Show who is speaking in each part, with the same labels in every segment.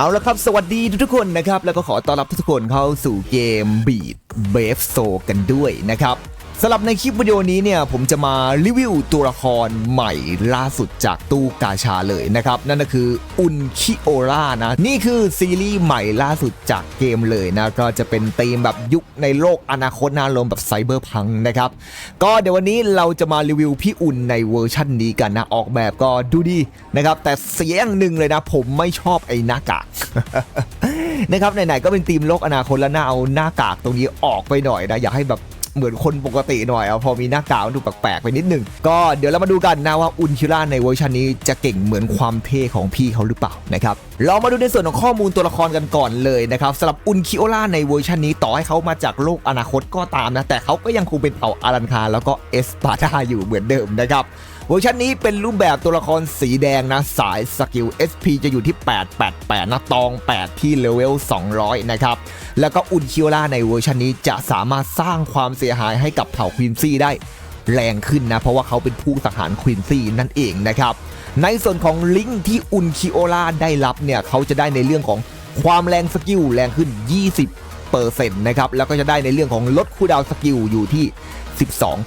Speaker 1: เอาละครับ สวัสดีทุกๆคนนะครับ แล้วก็ขอต้อนรับทุกคนเข้าสู่เกม Beat b a v e s o กันด้วยนะครับ สำหรับในคลิปวิดีโอนี้เนี่ยผมจะมารีวิวตัวละครใหม่ล่าสุดจากตู้กาชาเลยนะครับ นั่นก็คืออุนคิโอรานะ นี่คือซีรีส์ใหม่ล่าสุดจากเกมเลยนะ ก็จะเป็นธีมแบบยุคในโลกอนาคตนาลมแบบไซเบอร์พังนะครับ ก็เดี๋ยววันนี้เราจะมารีวิวพี่อุ่นในเวอร์ชั่นนี้กันนะ ออกแบบก็ดูดีนะครับ แต่เสียอย่างหนึ่งเลยนะ ผมไม่ชอบไอ้หน้ากากนะครับไหนๆก็เป็นธีมโลกอนาคตแล้วน่าเอาหน้ากากตรงนี้ออกไปหน่อยนะอยากให้แบบ เหมือนคนปกติหน่อยเอาพอมีหน้ากากมันดูแปลกๆไปนิดหนึ่งก็เดี๋ยวเรามาดูกันนะว่าอุนคิล่าในเวอร์ชันนี้จะเก่งเหมือนความเท่ของพี่เขาหรือเปล่านะครับเรามาดูในส่วนของข้อมูลตัวละครกันก่อนเลยนะครับสำหรับอุนคิโอล่าในเวอร์ชันนี้ต่อให้เขามาจากโลกอนาคตก็ตามนะแต่เขาก็ยังคงเป็นเผ่าอารันคาแล้วก็เอสปาดาอยู่เหมือนเดิมนะครับ เวอร์ชันนี้เป็นรูปแบบตัวละครสีแดงนะสายสกิล SP จะอยู่ที่ 888 นะตอง 8 ที่เลเวล 200 นะครับ แล้วก็อุนคิโอล่าในเวอร์ชันนี้จะสามารถสร้างความเสียหายให้กับเผ่าควีนซี่ได้แรงขึ้นนะ เพราะว่าเขาเป็นผู้สังหารควีนซี่นั่นเองนะครับ ในส่วนของลิงก์ที่อุนคิโอล่าได้รับเนี่ยเขาจะได้ในเรื่องของความแรงสกิลแรงขึ้น 20เปอร์เซ็นต์นะครับแล้วก็จะได้ในเรื่องของลดคูดาวสกิลอยู่ที่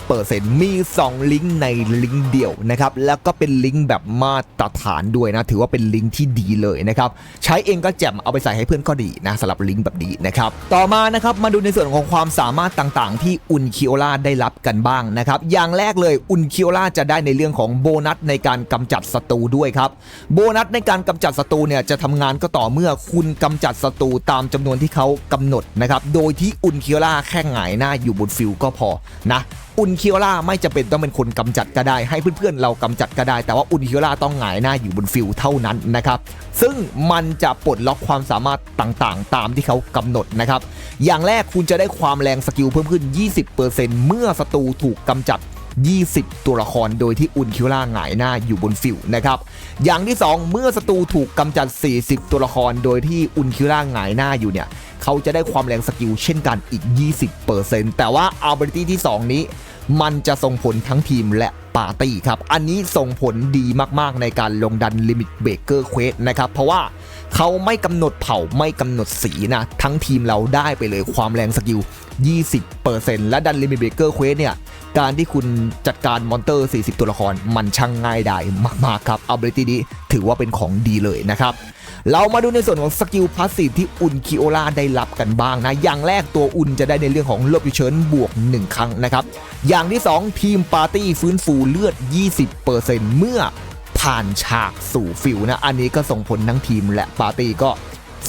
Speaker 1: 12%มี 2 ลิงก์ในลิงก์เดียวนะครับ แล้วก็เป็นลิงก์แบบมาตรฐานด้วยนะ ถือว่าเป็นลิงก์ที่ดีเลยนะครับ ใช้เองก็แจ่มเอาไปใส่ให้เพื่อนก็ดีนะสำหรับลิงก์แบบนี้นะครับ ต่อมานะครับมาดูในส่วนของความสามารถต่างๆ ที่อุนคิโอล่าได้รับกันบ้างนะครับ อย่างแรกเลยอุนคิโอล่าจะได้ในเรื่องของโบนัสในการกำจัดศัตรูด้วยครับ โบนัสในการกำจัดศัตรูเนี่ยจะทำงานก็ต่อเมื่อคุณกำจัดศัตรูตามจำนวนที่เขากำหนดนะครับ โดยที่อุนคิโอล่าแค่หงายหน้าอยู่บนฟิลก็พอนะอุนคิโอล่าไม่จำเป็นต้องเป็นคนกำจัดก็ได้ ให้เพื่อนๆเรากำจัดก็ได้ แต่ว่าอุนคิโอล่าต้องหงายหน้าอยู่บนฟิลเท่านั้นนะครับ ซึ่งมันจะปลดล็อกความสามารถต่างๆ ตามที่เขากำหนดนะครับ อย่างแรกคุณจะได้ความแรงสกิลเพิ่มขึ้น 20%เมื่อศัตรูถูกกำจัด 20 ตัวละครโดยที่อุนคิวล่าหงายหน้าอยู่บนฟิวนะครับ อย่างที่ 2 เมื่อศัตรูถูกกำจัด 40 ตัวละครโดยที่อุนคิวล่าหงายหน้าอยู่เนี่ย เขาจะได้ความแรงสกิลเช่นกันอีก 20%แต่ว่า ability ที่ 2 นี้ มันจะส่งผลทั้งทีมและปาร์ตี้ครับ อันนี้ส่งผลดีมากๆในการลงดันลิมิตเบเกอร์เควสนะครับ เพราะว่าเขาไม่กำหนดเผ่าไม่กำหนดสีนะ ทั้งทีมเราได้ไปเลยความแรงสกิล20%และดันลิมิเบเกอร์เควสเนี่ยการที่คุณจัดการมอนเตอร์ 40 ตัวละคร มันช่างง่ายได้มาก ๆ ครับ ability นี้ถือว่าเป็นของดีเลยนะครับ เรามาดูในส่วนของสกิลพาสซีฟที่อุนคิโอล่าได้รับกันบ้างนะ อย่างแรกตัวอุนจะได้ในเรื่องของลบยูเชิญบวก 1 ครั้งนะครับ อย่างที่ 2 ทีมปาร์ตี้ฟื้นฟูเลือด 20%เมื่อผ่านฉากสู่ฟิวนะ อันนี้ก็ส่งผลทั้งทีมและปาร์ตี้ก็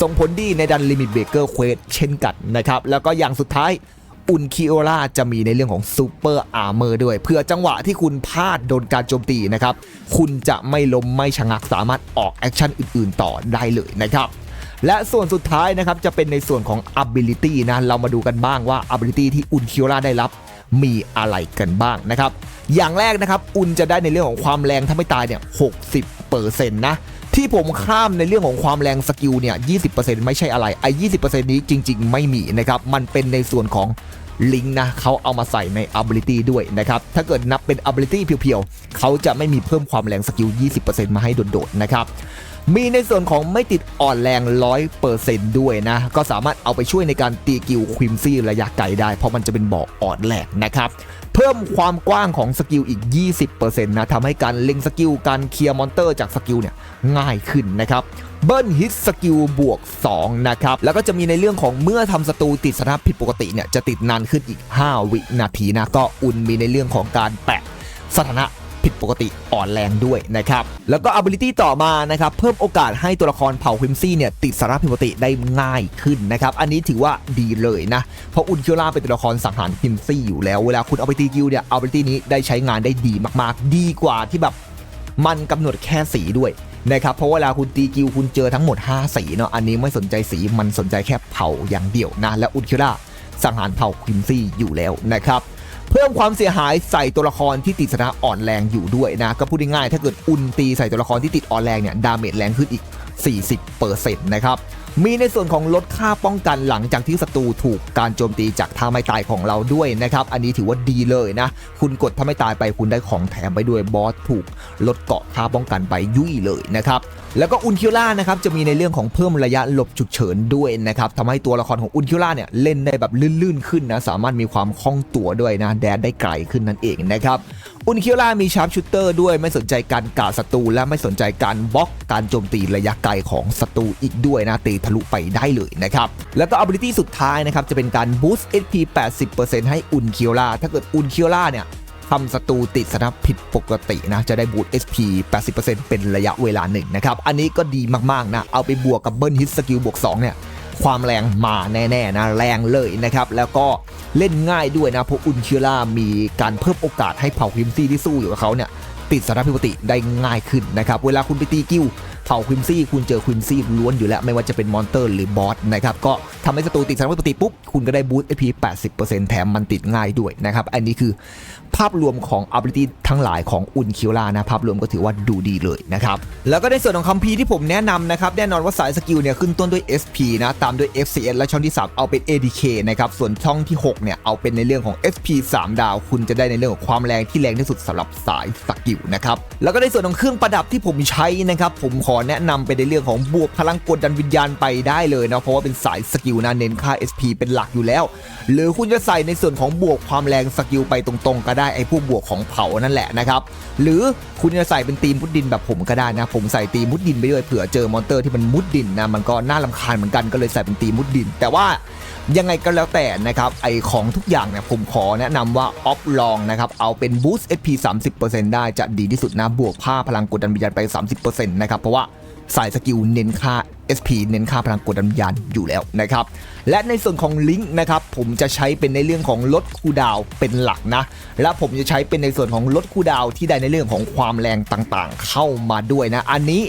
Speaker 1: ส่งผลดีในดันลิมิตเบเกอร์เควสเช่นกันนะครับ แล้วก็อย่างสุดท้ายอุนคิโอล่าจะมีในเรื่องของซูเปอร์อาร์เมอร์ด้วย เพื่อจังหวะที่คุณพลาดโดนการโจมตีนะครับ คุณจะไม่ล้มไม่ชะงักสามารถออกแอคชั่นอื่นๆ ต่อได้เลยนะครับ และส่วนสุดท้ายนะครับ จะเป็นในส่วนของ ability นะ เรามาดูกันบ้างว่า ability ที่อุนคิโอล่าได้รับมีอะไรกันบ้างนะครับ อย่างแรกนะครับ อุนจะได้ในเรื่องของความแรงถ้าไม่ตายเนี่ย 60%นะ ที่ผมข้ามในเรื่องของความแรงสกิลเนี่ย20%ไม่ใช่อะไรไอ้20%นี้จริง ๆ ไม่มีนะครับ มันเป็นในส่วนของลิงก์นะเขาเอามาใส่ใน ability ด้วยนะครับ ถ้าเกิดนับเป็น ability เพียวๆเขาจะไม่มีเพิ่มความแรงสกิล 20%มาให้โดดๆนะครับ มีในส่วนของไม่ติดอ่อนแรง100%ด้วยนะ ก็สามารถเอาไปช่วยในการตีกิลควิมซี่ระยะไกลได้ เพราะมันจะเป็นบ่ออ่อนแรงนะครับ เพิ่มความกว้างของสกิลอีก 20%นะทำให้การเล็งสกิลการเคลียร์มอนเตอร์จากสกิลเนี่ยง่ายขึ้นนะครับเบิ้ลฮิตสกิลบวก 2 นะครับ แล้วก็จะมีในเรื่องของเมื่อทำศัตรูติดสถานะผิดปกติเนี่ยจะติดนานขึ้นอีก 5 วินาทีนะ ก็อุ่นมีในเรื่องของการแปะสถานะ ผิดปกติอ่อนแรงด้วยนะครับ แล้วก็ ability ต่อมานะครับ เพิ่มโอกาสให้ตัวละครเผ่าควิมซี่เนี่ยติดสาระผิดปกติได้ง่ายขึ้นนะครับ อันนี้ถือว่าดีเลยนะ เพราะอุนคิโอล่าเป็นตัวละครสังหารควิมซี่อยู่แล้ว เวลาคุณเอาไปตีกิลเนี่ย ability นี้ได้ใช้งานได้ดีมากๆ ดีกว่าที่แบบมันกำหนดแค่สีด้วยนะครับเพราะเวลาคุณตีกิลคุณเจอทั้งหมด 5 สีเนาะอันนี้ไม่สนใจสีมันสนใจแค่เผาอย่างเดียวนะและอุนคิโอล่าสังหารเผ่าควิมซี่อยู่แล้วนะครับ เพิ่มความเสียหายใส่ตัวละครที่ติดสถานะอ่อนแรงอยู่ด้วยนะ ก็พูดง่ายๆถ้าเกิดอุนตีใส่ตัวละครที่ติดอ่อนแรงเนี่ยดาเมจแรงขึ้นอีก 40%นะครับ มีในส่วนของลดค่าป้องกันหลังจากที่ศัตรูถูกการโจมตีจากท่าไม่ตายของเราด้วยนะครับ อันนี้ถือว่าดีเลยนะ คุณกดท่าไม่ตายไปคุณได้ของแถมไปด้วยบอสถูกลดเกาะค่าป้องกันไปยุ่ยเลยนะครับแล้วก็อุนคิล่านะครับจะมีในเรื่องของเพิ่มระยะหลบฉุกเฉินด้วยนะครับทำให้ตัวละครของอุนคิล่าเนี่ยเล่นได้แบบลื่นๆขึ้นนะสามารถมีความคล่องตัวด้วยนะแดนได้ไกลขึ้นนั่นเองนะครับ อุนเคิวล่ามีชาร์ปชูตเตอร์ด้วยไม่สนใจการกาดศัตรูและไม่สนใจการบล็อกการโจมตีระยะไกลของศัตรูอีกด้วยนะตีทะลุไปได้เลยนะครับ แล้วก็ ability สุดท้ายนะครับ จะเป็นการ boost HP 80%ให้อุนเคิวล่าถ้าเกิดอุนเคิวล่าเนี่ยทำศัตรูติดสนับผิดปกตินะ จะได้บูต SP 80%เป็นระยะเวลาหนึ่งนะครับ อันนี้ก็ดีมาก ๆ นะ เอาไปบวกกับเบิร์นฮิตสกิลบวก 2 เนี่ย ความแรงมาแน่ๆนะแรงเลยนะครับ แล้วก็เล่นง่ายด้วยนะเพราะอุนเชล่ามีการเพิ่มโอกาสให้เผ่าคิมซี่ที่สู้อยู่กับเขาเนี่ยติดสารพิปติได้ง่ายขึ้นนะครับ เวลาคุณไปตีกิ้ว เผ่าควิมซี่คุณเจอควิมซี่ล้วนอยู่แล้ว ไม่ว่าจะเป็นมอนเตอร์หรือบอสนะครับก็ทำให้ศัตรูติดสารพิปติปุ๊บ คุณก็ได้บูสต์ AP 80%แถมมันติดง่ายด้วยนะครับอันนี้คือภาพรวมของ ability ทั้งหลายของอุนคิวลานะภาพรวมก็ถือว่าดูดีเลยนะครับแล้วก็ในส่วนของคัมภีร์ที่ผมแนะนำนะครับแน่นอนว่าสายสกิลเนี่ยขึ้นต้นด้วย SP นะตามด้วย FCS และช่องที่ 3 เอาเป็น ADK นะครับส่วนช่องที่ 6 เนี่ย เอาเป็นในเรื่องของ SP 3 ดาว คุณจะได้ในเรื่องของความแรงที่แรงที่สุดสำหรับสายสกิลนะครับแล้วก็ในส่วนของเครื่องประดับที่ผมใช้นะครับผมขอแนะนำไปในเรื่องของบวกพลังกดดันวิญญาณไปได้เลยนะเพราะว่าเป็นสายสกิลนะเน้นค่า SP เป็นหลักอยู่แล้ว หรือคุณจะใส่ในส่วนของบวกความแรงสกิลไปตรงๆ ก็ได้ไอ้พวกบวกของเผานั่นแหละนะครับหรือคุณจะใส่เป็นตีมมุดดินแบบผมก็ได้นะ ผมใส่ตีมมุดดินไปด้วยเผื่อเจอมอนเตอร์ที่มันมุดดินนะมันก็น่าลำคาญเหมือนกันก็เลยใส่เป็นตีมมุดดิน แต่ว่ายังไงก็แล้วแต่นะครับไอของทุกอย่างเนี่ยผมขอแนะนำว่าออฟลองนะครับเอาเป็นบูสต์ SP 30%ได้จะดีที่สุดนะบวกผ้าพลังกดดันวิญญาณไป 30%นะครับเพราะว่า สายสกิลเน้นค่า SP เน้นค่าพลังกดดันวิญญาณอยู่แล้วนะครับ และในส่วนของลิงก์นะครับผมจะใช้เป็นในเรื่องของลดคูดาวเป็นหลักนะ และผมจะใช้เป็นในส่วนของลดคูดาวที่ได้ในเรื่องของความแรงต่างๆ เข้ามาด้วยนะ อันนี้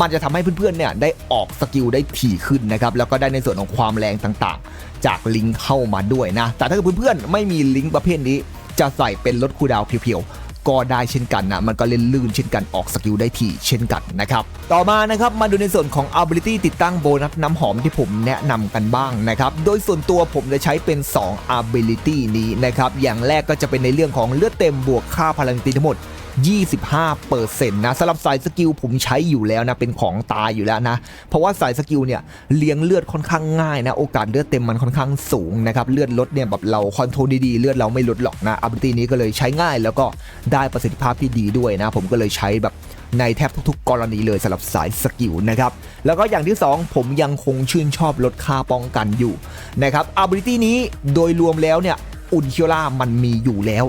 Speaker 1: มันจะทำให้เพื่อนๆเนี่ยได้ออกสกิลได้ถี่ขึ้นนะครับ แล้วก็ได้ในส่วนของความแรงต่างๆ จากลิงก์เข้ามาด้วยนะ แต่ถ้าเกิดเพื่อนๆไม่มีลิงก์ประเภทนี้จะใส่เป็นลดคูดาวเพียวๆ ก็ได้เช่นกันนะมันก็เล่นลื่นเช่นกันออกสกิลได้ทีเช่นกันนะครับต่อมานะครับมาดูในส่วนของ ability ติดตั้งโบนัสน้ำหอมที่ผมแนะนำกันบ้างนะครับโดยส่วนตัวผมจะใช้เป็น 2 ability นี้นะครับอย่างแรกก็จะเป็นในเรื่องของเลือดเต็มบวกค่าพลังตีทั้งหมด 25%นะสำหรับสายสกิลผมใช้อยู่แล้วนะเป็นของตายอยู่แล้วนะ เพราะว่าสายสกิลเนี่ยเลี้ยงเลือดค่อนข้างง่ายนะโอกาสเลือดเต็มมันค่อนข้างสูงนะครับเลือดลดเนี่ยแบบเราคอนโทรลดีๆเลือดเราไม่ลดหรอกนะอั i l i t y นี้ก็เลยใช้ง่ายแล้วก็ได้ประสิทธิภาพที่ดีด้วยนะ ผมก็เลยใช้แบบในแทบทุกๆ กรณีเลยสำหรับสายสกิลนะครับ แล้วก็อย่างที่ 2 ผมยังคงชื่นชอบลดค่าป้องกันอยู่นะครับ ability นี้โดยรวมแล้วเนี่ย อุนคิโอล่ามันมีอยู่แล้ว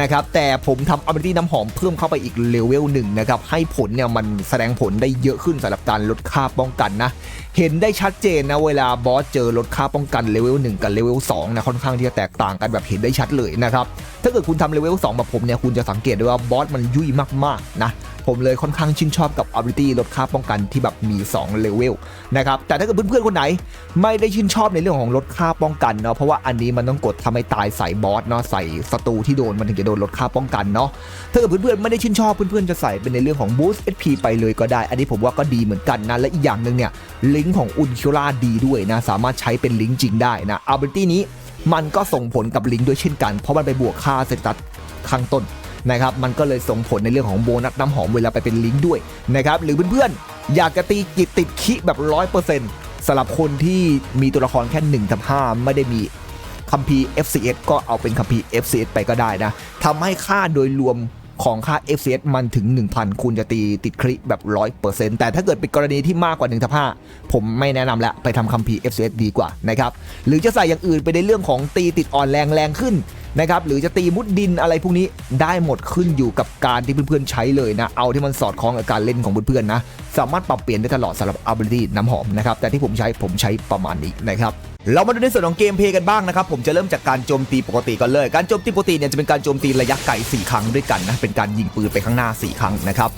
Speaker 1: นะครับแต่ผมทำอัลเบตี้น้ำหอมเพิ่มเข้าไปอีกเลเวลหนึ่งนะครับให้ผลเนี่ยมันแสดงผลได้เยอะขึ้นสำหรับการลดค่าป้องกันนะเห็นได้ชัดเจนนะเวลาบอสเจอลดค่าป้องกันเลเวล1กับเลเวล2นะค่อนข้างที่จะแตกต่างกันแบบเห็นได้ชัดเลยนะครับถ้าเกิดคุณทำเลเวล2แบบผมเนี่ยคุณจะสังเกตได้ว่าบอสมันยุ่ยมากๆนะ ผมเลยค่อนข้างชื่นชอบกับ ability ลดค่าป้องกันที่แบบมี2เลเวลนะครับแต่ถ้าเกิดเพื่อนๆคนไหน ไม่ได้ชื่นชอบในเรื่องของลดค่าป้องกันเนาะเพราะว่าอันนี้มันต้องกดทำให้ตายใส่บอสเนาะใส่ศัตรูที่โดนมันถึงจะโดนลดค่าป้องกันเนาะถ้าเกิดเพื่อนๆไม่ได้ชื่นชอบเพื่อนๆจะใส่เป็นในเรื่องของ boost HP ไปเลยก็ได้ อันนี้ผมว่าก็ดีเหมือนกันนะและอีกอย่างหนึ่งเนี่ยลิงก์ของอุนคิล่าดีด้วยนะสามารถใช้เป็นลิงก์จริงได้นะ ability นี้มันก็ส่งผลกับลิงก์ด้วยเช่นกัน เพราะมันไปบวกค่าเซตัสข้างต้น นะครับมันก็เลยส่งผลในเรื่องของโบนัสน้ำหอมเวลาไปเป็นลิงก์ด้วยนะครับหรือเพื่อนๆ อยากจะตีกิจติดคิแบบร้อยเปอร์เซ็นต์สำหรับคนที่มีตัวละครแค่1ทับ5ไม่ได้มีคัมภีร์ FCS ก็เอาเป็นคัมภีร์ FCS ไปก็ได้นะทำให้ค่าโดยรวมของค่า FCS มันถึง 1,000 คุณจะตีติดคลิแบบ 100%แต่ถ้าเกิดเป็นกรณีที่มากกว่า 1ทับ5ผมไม่แนะนำละไปทำคัมภีร์ FCS ดีกว่านะครับ หรือจะใส่อย่างอื่นไปในเรื่องของตีติดอ่อนแรงแรงขึ้นนะครับหรือจะตีมุดดินอะไรพวกนี้ได้หมดขึ้นอยู่กับการที่เพื่อนๆใช้เลยนะ เอาที่มันสอดคล้องกับการเล่นของเพื่อนๆนะ สามารถปรับเปลี่ยนได้ตลอดสำหรับ ability น้ำหอมนะครับแต่ที่ผมใช้ผมใช้ประมาณนี้นะครับเรามาดูในส่วนของเกมเพย์กันบ้างนะครับ ผมจะเริ่มจากการโจมตีปกติก่อนเลย การโจมตีปกติเนี่ยจะเป็นการโจมตีระยะไกล4ครั้งด้วยกันนะเป็นการยิงปืนไปข้างหน้า 4 ครั้งนะครับ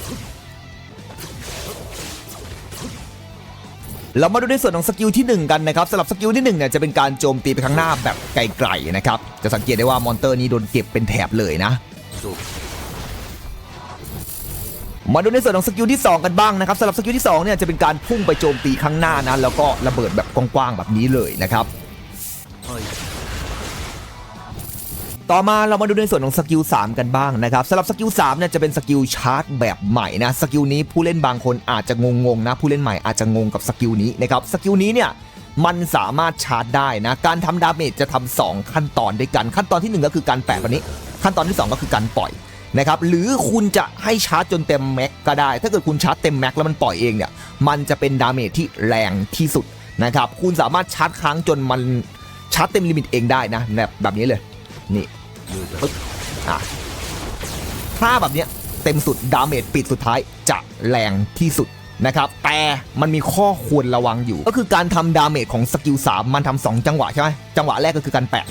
Speaker 1: เรามาดูในส่วนของสกิลที่ 1 กันนะครับสำหรับสกิลที่1เนี่ยจะเป็นการโจมตีไปข้างหน้าแบบไกลๆนะครับ จะสังเกตได้ว่ามอนเตอร์นี้โดนเก็บเป็นแถบเลยนะ มาดูในส่วนของสกิลที่ 2 กันบ้างนะครับสำหรับสกิลที่2เนี่ยจะเป็นการพุ่งไปโจมตีข้างหน้านะแล้วก็ระเบิดแบบกว้างๆแบบนี้เลยนะครับ ต่อมาเรามาดูในส่วนของสกิล3กันบ้างนะครับสำหรับสกิล3เนี่ยจะเป็นสกิลชาร์จแบบใหม่นะสกิลนี้ผู้เล่นบางคนอาจจะงงๆนะผู้เล่นใหม่อาจจะงงกับสกิลนี้นะครับสกิลนี้เนี่ยมันสามารถชาร์จได้นะการทำดาเมจจะทำสองขั้นตอนด้วยกัน ขั้นตอนทีหนึ่1 ก็คือการแปะแบบนี้ ขั้นตอนที่ 2 ก็คือการปล่อยนะครับหรือคุณจะให้ชาร์จจนเต็มแม็กก็ได้ ถ้าเกิดคุณชาร์จเต็มแม็กแล้วมันปล่อยเองเนี่ยมันจะเป็นดาเมจที่แรงที่สุดนะครับคุณสามารถชาร์จค้างจนมันชาร์จเต็มลิมิตเองได้นะแบบแบบนี้เลยนี่ ปึ๊บอะถ้าแบบเนี้ยเต็มสุดดาเมจปิดสุดท้ายจะแรงที่สุดนะครับ แต่มันมีข้อควรระวังอยู่ ก็คือการทำดาเมจของสกิล3มันทำสองจังหวะใช่ไหมจังหวะแรกก็คือการแปะ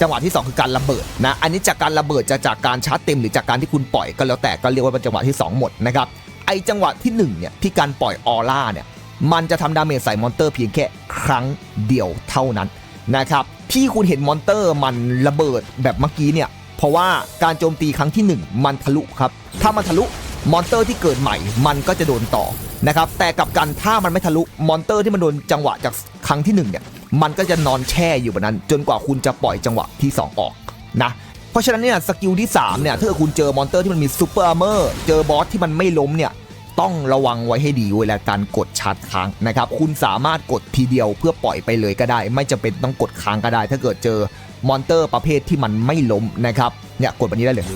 Speaker 1: จังหวะที่ 2 คือการระเบิดนะ อันนี้จากการระเบิดจะจากการชาร์จเต็มหรือจากการที่คุณปล่อยก็แล้วแต่ก็เรียกว่าเป็นจังหวะที่ 2 หมดนะครับ ไอจังหวะที่1เนี่ยที่การปล่อยออร่าเนี่ย มันจะทำดาเมจใส่มอนเตอร์เพียงแค่ครั้งเดียวเท่านั้น นะครับที่คุณเห็นมอนเตอร์มันระเบิดแบบเมื่อกี้เนี่ยเพราะว่าการโจมตีครั้งที่ 1 มันทะลุครับถ้ามันทะลุมอนเตอร์ที่เกิดใหม่มันก็จะโดนต่อนะครับแต่กับกันถ้ามันไม่ทะลุมอนเตอร์ที่มันโดนจังหวะจากครั้งที่หนึ่งเนี่ยมันก็จะนอนแช่อยู่แบบนั้น จนกว่าคุณจะปล่อยจังหวะที่ 2 ออกนะเพราะฉะนั้นเนี่ยสกิลที่3เนี่ยถ้าคุณเจอมอนเตอร์ที่มันมีซูเปอร์อาร์เมอร์เจอบอสที่มันไม่ล้มเนี่ย ต้องระวังไว้ให้ดีเวลาการกดชาร์จค้างนะครับคุณสามารถกดทีเดียวเพื่อปล่อยไปเลยก็ได้ ไม่จำเป็นต้องกดค้างก็ได้ ถ้าเกิดเจอมอนเตอร์ประเภทที่มันไม่ล้มนะครับเนี่ยกดแบบนี้ได้เลย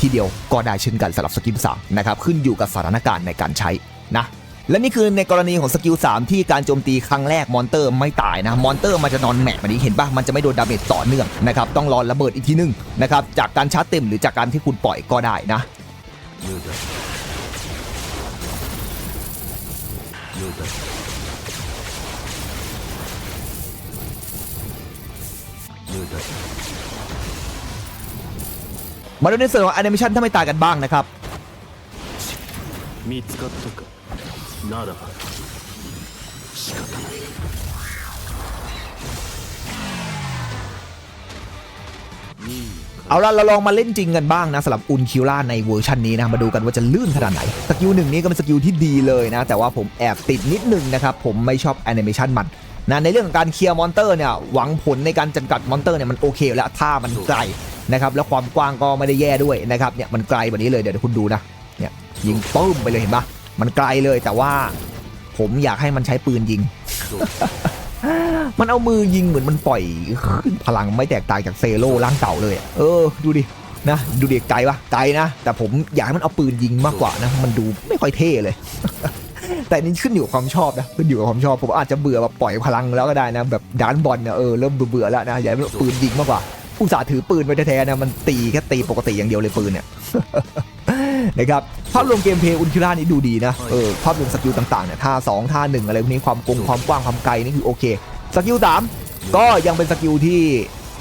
Speaker 1: ทีเดียวก็ได้เช่นกันสำหรับสกิลสามนะครับขึ้นอยู่กับสถานการณ์ในการใช้นะและนี่คือในกรณีของสกิล3ที่การโจมตีครั้งแรกมอนเตอร์ไม่ตายนะมอนเตอร์มันจะนอนแหมะแบบนี้เห็นปะมันจะไม่โดนดาเมจต่อเนื่องนะครับต้องรอระเบิดอีกทีนึงนะครับจากการชาร์จเต็มหรือจากการที่คุณปล่อยก็ได้นะ มาดูในส่วนของแอนิเมชันถ้าไม่ตายกันบ้างนะครับ
Speaker 2: 見つかったかならば仕方
Speaker 1: เอาละเราลองมาเล่นจริงกันบ้างนะสำหรับอุนคิวล่าในเวอร์ชันนี้นะมาดูกันว่าจะลื่นขนาดไหนสกิลหนึ่งนี้ก็เป็นสกิลที่ดีเลยนะ แต่ว่าผมแอบติดนิดนึงนะครับผมไม่ชอบแอนิเมชันมันนะในเรื่องของการเคลียร์มอนเตอร์เนี่ยหวังผลในการจำกัดมอนเตอร์เนี่ยมันโอเคแล้วถ้ามันไกลนะครับแล้วความกว้างก็ไม่ได้แย่ด้วยนะครับเนี่ยมันไกลแบบนี้เลยเดี๋ยวคุณดูนะเนี่ยยิงปื้มไปเลยเห็นปะมันไกลเลยแต่ว่า ผมอยากให้มันใช้ปืนยิง มันเอามือยิงเหมือนมันปล่อยพลังไม่แตกต่างจากเซโร่ร่างเก่าเลยเออดูดินะดูเดิไกลปะไกลนะ แต่ผมอยากให้มันเอาปืนยิงมากกว่านะ มันดูไม่ค่อยเท่เลย แต่นี่ขึ้นอยู่กับความชอบนะขึ้นอยู่กับความชอบผมอาจจะเบื่อแบบปล่อยพลังแล้วก็ได้นะแบบดานบอลเนี่ยเออเริ่มเบื่อแล้วนะอยากให้มันเอาปืนยิงมากกว่าอุตส่าห์ถือปืนไปแท้ๆนะมันตีแค่ตีปกติอย่างเดียวเลยปืนเนี่ย นะครับภาพรวมเกมเพลย์อุนคิล่านี่ดูดีนะเออภาพรวมสกิลต่างๆเนี่ยท่า2ท่า1อะไรพวกนี้ความกงความกว้างความไกลนี่คือโอเคสกิล3ก็ยังเป็นสกิลที่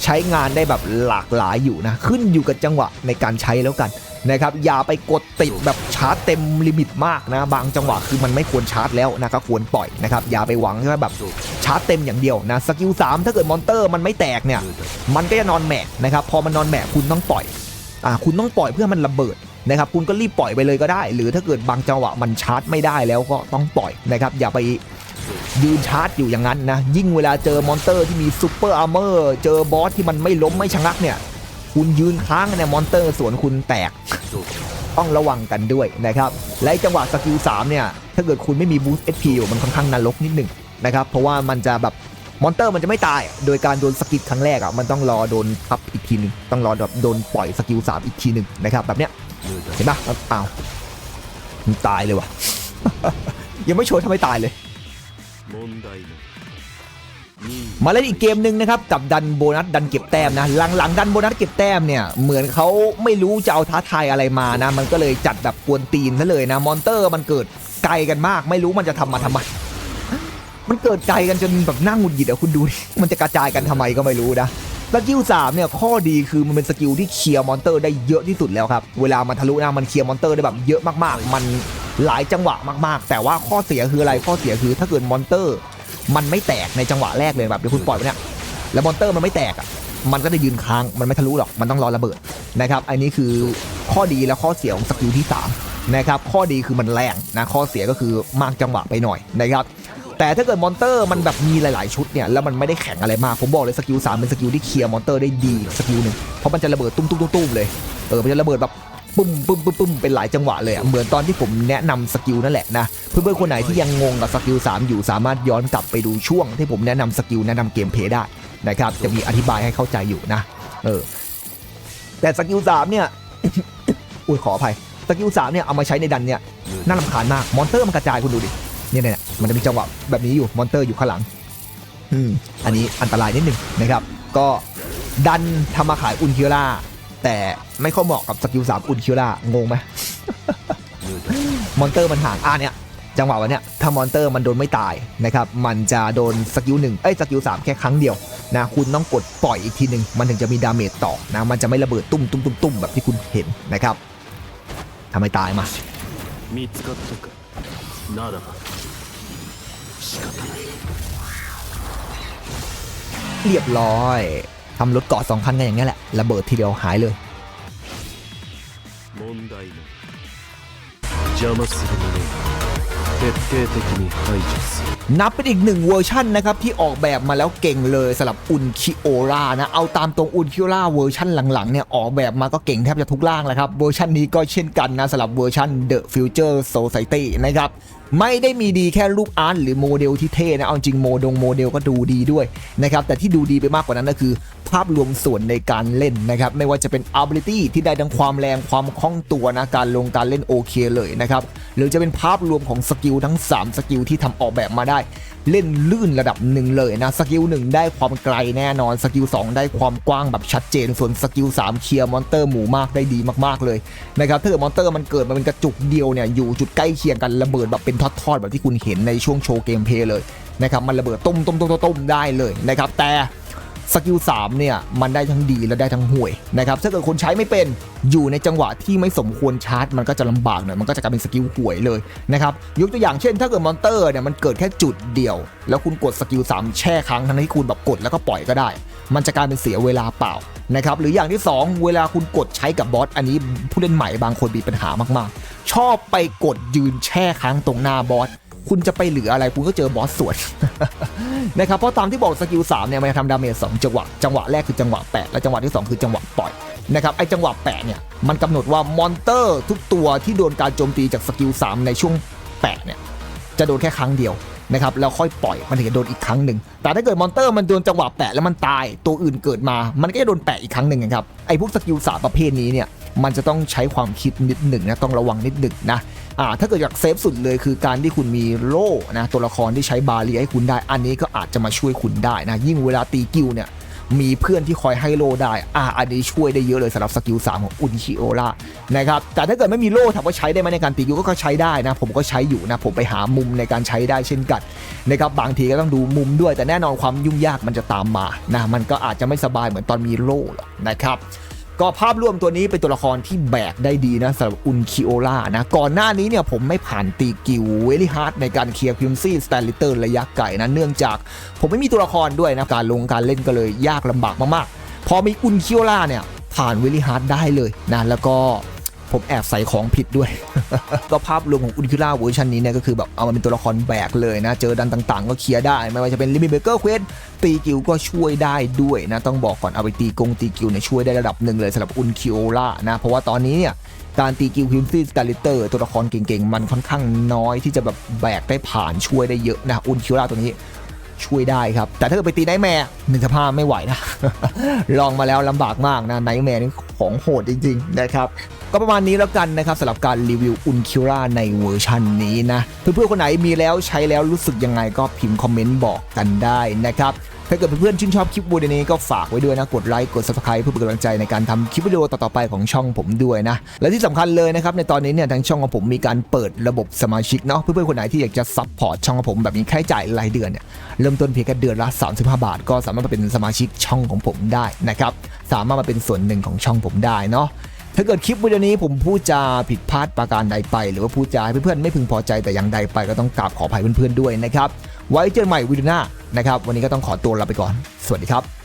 Speaker 1: ใช้งานได้แบบหลากหลายอยู่นะ ขึ้นอยู่กับจังหวะในการใช้แล้วกันนะครับอย่าไปกดติดแบบชาร์จเต็มลิมิตมากนะ บางจังหวะคือมันไม่ควรชาร์จแล้วนะครับควรปล่อยนะครับอย่าไปหวังแค่แบบชาร์จเต็มอย่างเดียวนะสกิล3ถ้าเกิดมอนเตอร์มันไม่แตกเนี่ยมันก็จะนอนแหมะนะครับพอมันนอนแหมะคุณต้องปล่อยอ่าคุณต้องปล่อยเพื่อมันระเบิด นะครับคุณก็รีบปล่อยไปเลยก็ได้ หรือถ้าเกิดบางจังหวะมันชาร์จไม่ได้แล้วก็ต้องปล่อยนะครับอย่าไปยืนชาร์จอยู่อย่างนั้นนะยิ่งเวลาเจอมอนเตอร์ที่มีซูเปอร์อาร์เมอร์เจอบอสที่มันไม่ล้มไม่ชะงักเนี่ยคุณยืนค้างเนี่ยมอนเตอร์สวนคุณแตกต้องระวังกันด้วยนะครับและจังหวะสกิล3เนี่ยถ้าเกิดคุณไม่มีบูสต์ HP อยู่มันค่อนข้างนรกนิดหนึ่งนะครับเพราะว่ามันจะแบบมอนเตอร์มันจะไม่ตาย โดยการโดนสกิลครั้งแรกอะมันต้องรอโดนทับอีกทีหนึ่งต้องรอแบบโดนปล่อยสกิล3อีกทีหนึ่งนะครับแบบเนี้ย เห็นปะเอ้าวตายเลยว่ะ ยังไม่โชว์ทำไมตายเลย มาเล่นอีกเกมหนึ่งนะครับกับดันโบนัสดันเก็บแต้มนะ หลังๆดันโบนัสเก็บแต้มเนี่ย เหมือนเขาไม่รู้จะเอาท้าทายอะไรมานะ มันก็เลยจัดแบบกวนตีนซะเลยนะ มอนเตอร์มันเกิดไกลกันมาก ไม่รู้มันจะทำมาทำไมมันเกิดไกลกันจนแบบนั่งหงุดหงิดอะคุณดู มันจะกระจายกันทำไมก็ไม่รู้นะ สกิลสามเนี่ยข้อดีคือมันเป็นสกิลที่เคลียร์มอนเตอร์ได้เยอะที่สุดแล้วครับ เวลามันทะลุนะมันเคลียร์มอนเตอร์ได้แบบเยอะมากๆ มันหลายจังหวะมากๆ แต่ว่าข้อเสียคืออะไรข้อเสียคือถ้าเกิดมอนเตอร์ มันไม่แตกในจังหวะแรกเลยแบบเดี๋ยวคุณปล่อยไปเนี่ยแล้วมอนเตอร์มันไม่แตกอะมันก็จะยืนค้างมันไม่ทะลุหรอกมันต้องรอระเบิดนะครับอันนี้คือข้อดีและข้อเสียของสกิลที่3นะครับข้อดีคือมันแรงนะข้อเสียก็คือมากจังหวะไปหน่อยนะครับ แต่ถ้าเกิดมอนเตอร์มันแบบมีหลาย ๆ ชุดเนี่ยแล้วมันไม่ได้แข็งอะไรมาก ผมบอกเลยสกิล3เป็นสกิลที่เคลียร์มอนเตอร์ได้ดีสกิลหนึ่งเพราะมันจะระเบิดตุ้มตุ้มตุ้มเลยเออมันจะระเบิดแบบปุ้มปุ้มปุ้มปุ้มเป็นหลายจังหวะเลยอะเหมือนตอนที่ผมแนะนำสกิลนั่นแหละนะเพื่อนๆคนไหนที่ยังงงกับสกิล3อยู่สามารถย้อนกลับไปดูช่วง ที่ผมแนะนำสกิลแนะนำเกมเพย์ได้นะครับจะมีอธิบายให้เข้าใจอยู่นะเออแต่สกิล3เนี่ยอุ้ยขออภัยสกิล3เนี่ยเอามาใช้ในดันเนี่ยน่ารำคาญมากมอนเตอร์มันกระจายคุณดูดิเนี่ยเนี่ย มันจะมีจังหวะแบบนี้อยู่มอนเตอร์อยู่ข้างหลังอืมอันนี้อันตรายนิดหนึ่งนะครับ ก็ดันทำมาขายอุนคิล่าแต่ไม่ค่อยเหมาะกับสกิล3อุนคิล่างงไหมมอนเตอร์มันห่างอะเนี่ยจังหวะวันเนี้ยถ้ามอนเตอร์มันโดนไม่ตายนะครับมันจะโดนสกิลหนึ่งเอ้ยสกิลสามแค่ครั้งเดียวนะคุณต้องกดปล่อยอีกทีหนึ่งมันถึงจะมีดาเมจต่อนะมันจะไม่ระเบิดตุ้มตุ้มตุ้มตุ้มแบบที่คุณเห็นนะครับทำให้ตายมา เรียบร้อยทำรถเกาะสองคันกันอย่างนี้แหละ ระเบิดทีเดียวหายเลยนับเป็นอีกหนึ่งเวอร์ชั่นนะครับ ที่ออกแบบมาแล้วเก่งเลยสำหรับอุนคิโอรานะ เอาตามตรงอุนคิโอราเวอร์ชั่นหลังๆเนี่ย ออกแบบมาก็เก่งแทบจะทุกร่างแล้วครับ เวอร์ชั่นนี้ก็เช่นกันนะสำหรับเวอร์ชั่น The Future Society นะครับ ไม่ได้มีดีแค่รูปอาร์ตหรือโมเดลที่เท่นะ เอาจริงโมดงโมเดลก็ดูดีด้วยนะครับ แต่ที่ดูดีไปมากกว่านั้นก็คือ ภาพรวมส่วนในการเล่นนะครับ ไม่ว่าจะเป็น ability ที่ได้ทั้งความแรงความคล่องตัวนะ การลงการเล่นโอเคเลยนะครับ หรือจะเป็นภาพรวมของสกิลทั้ง 3 สกิลที่ทำออกแบบมาได้ เล่นลื่นระดับหนึ่งเลยนะสกิลหนึ่งได้ความไกลแน่นอนสกิล2ได้ความกว้างแบบชัดเจน ส่วนสกิล3เคลียร์มอนเตอร์หมู่มากได้ดีมากๆเลยนะครับถ้าเกิดมอนเตอร์มันเกิดมาเป็นกระจุกเดียวเนี่ยอยู่จุดใกล้เคียงกันระเบิดแบบเป็นทอดๆแบบที่คุณเห็นในช่วงโชว์เกมเพลย์เลยนะครับมันระเบิดต้มต้มต้มต้มได้เลยนะครับแต่ สกิล3เนี่ยมันได้ทั้งดีและได้ทั้งห่วยนะครับถ้าเกิดคนใช้ไม่เป็นอยู่ในจังหวะที่ไม่สมควรชาร์จ มันก็จะลำบากหน่อยมันก็จะกลายเป็นสกิลห่วยเลยนะครับยกตัวอย่างเช่น ถ้าเกิดมอนเตอร์เนี่ยมันเกิดแค่จุดเดียว แล้วคุณกดสกิล3แช่ครั้งทั้งที่คุณแบบกดแล้วก็ปล่อยก็ได้ มันจะกลายเป็นเสียเวลาเปล่านะครับหรืออย่างที่ 2 เวลาคุณกดใช้กับบอสอันนี้ผู้เล่นใหม่บางคนมีปัญหามากๆ ชอบไปกดยืนแช่ครั้งตรงหน้าบอส คุณจะไปเหลืออะไรคุณก็เจอบอสสวนนะครับเพราะตามที่บอกสกิล3เนี่ยมันจะทำดาเมจ2จังหวะจังหวะแรกคือจังหวะ8และจังหวะที่ 2 คือจังหวะปล่อยนะครับไอจังหวะ8เนี่ยมันกำหนดว่ามอนเตอร์ทุกตัวที่โดนการโจมตีจากสกิล3ในช่วง8เนี่ยจะโดนแค่ครั้งเดียวนะครับแล้วค่อยปล่อยมันถึงจะโดนอีกครั้งหนึ่งแต่ถ้าเกิดมอนเตอร์มันโดนจังหวะแปะแล้วมันตายตัวอื่นเกิดมา มันก็จะโดนแปะอีกครั้งหนึ่งครับไอ้พวกสกิลสามประเภทนี้เนี่ยมันจะต้องใช้ความคิดนิดหนึ่งนะต้องระวังนิดหนึ่งนะ อ่าถ้าเกิดอยากเซฟสุดเลยคือการที่คุณมีโล่นะตัวละครที่ใช้บาเรียให้คุณได้ อันนี้ก็อาจจะมาช่วยคุณได้นะ ยิ่งเวลาตีกิลเนี่ยมีเพื่อนที่คอยให้โล่ได้ อ่า อันนี้ช่วยได้เยอะเลยสำหรับสกิล3ของอุนชิโอรานะครับ แต่ถ้าเกิดไม่มีโล่ถามว่าใช้ได้ไหมในการตีกิลก็ใช้ได้นะ ผมก็ใช้อยู่นะ ผมไปหามุมในการใช้ได้เช่นกันนะครับ บางทีก็ต้องดูมุมด้วย แต่แน่นอนความยุ่งยากมันจะตามมา นะ มันก็อาจจะไม่สบายเหมือนตอนมีโล่หรอกนะครับ ก็ภาพรวมตัวนี้เป็นตัวละครที่แบกได้ดีนะสำหรับอุนคิโอล่านะ ก่อนหน้านี้เนี่ยผมไม่ผ่านตีกิวเวลี่ฮาร์ดในการเคลียร์คิมซี่สแตนลิเตอร์ระยะไกลนะเนื่องจาก ผมไม่มีตัวละครด้วยนะการลงการเล่นก็เลยยากลำบากมากๆ พอมีอุนคิโอล่าเนี่ยผ่านเวลี่ฮาร์ดได้เลยนะแล้วก็ ผมแอบใส่ของผิดด้วย ก็ภาพรวมของอุนคิล่าเวอร์ชันนี้เนี่ยก็คือแบบเอามาเป็นตัวละครแบกเลยนะ เจอดันต่างๆ ก็เคลียร์ได้ ไม่ว่าจะเป็นลิมิเบเกอร์เควสตีกิลก็ช่วยได้ด้วยนะ ต้องบอกก่อนเอาไปตีกงตีกิลเนี่ยช่วยได้ระดับหนึ่งเลยสำหรับอุนคิโอล่านะ เพราะว่าตอนนี้เนี่ยการตีกิลคิมซี่สกาลิเตอร์ตัวละครเก่งๆ มันค่อนข้างน้อยที่จะแบบแบกได้ผ่านช่วยได้เยอะนะอุนคิโอล่าตัวนี้ช่วยได้ครับ แต่ถ้าเกิดไปตีไนท์แมร์หนึ่งสภาพไม่ไหวนะ ลองมาแล้วลำบากมากนะไนท์แมร์นี่ของโหดจริง ๆ นะครับ ก็ประมาณนี้แล้วกันนะครับสำหรับการรีวิวอุนคิร่าในเวอร์ชันนี้นะเพื่อนๆคนไหนมีแล้วใช้แล้วรู้สึกยังไงก็พิมพ์คอมเมนต์บอกกันได้นะครับถ้าเกิดเพื่อนๆชื่นชอบคลิปวิดีโอนี้ก็ฝากไว้ด้วยนะ กดไลค์ กด subscribe เพื่อเป็นกำลังใจในการทำคลิปวิดีโอต่อๆไปของช่องผมด้วยนะ และที่สำคัญเลยนะครับ ในตอนนี้เนี่ยทางช่องของผมมีการเปิดระบบสมาชิกเนาะเพื่อนๆคนไหนที่อยากจะซัพพอร์ตช่องของผมแบบมีค่าใช้จ่ายรายเดือนเนี่ยเริ่มต้นเพียงแค่เดือนละ 35 บาท ก็สามารถมาเป็นสมาชิกช่องของผมได้นะครับสามารถมาเป็นส่วนหนึ่งของช่องผมได้เนาะ ถ้าเกิดคลิปวิดีโอนี้ผมพูดจาผิดพลาดประการใดไป หรือว่าพูดจาให้เพื่อนๆไม่พึงพอใจแต่อย่างใดไปก็ต้องกราบขออภัยเพื่อนๆด้วยนะครับ ไว้เจอกันใหม่วิดีโอหน้านะครับ วันนี้ก็ต้องขอตัวลาไปก่อน สวัสดีครับ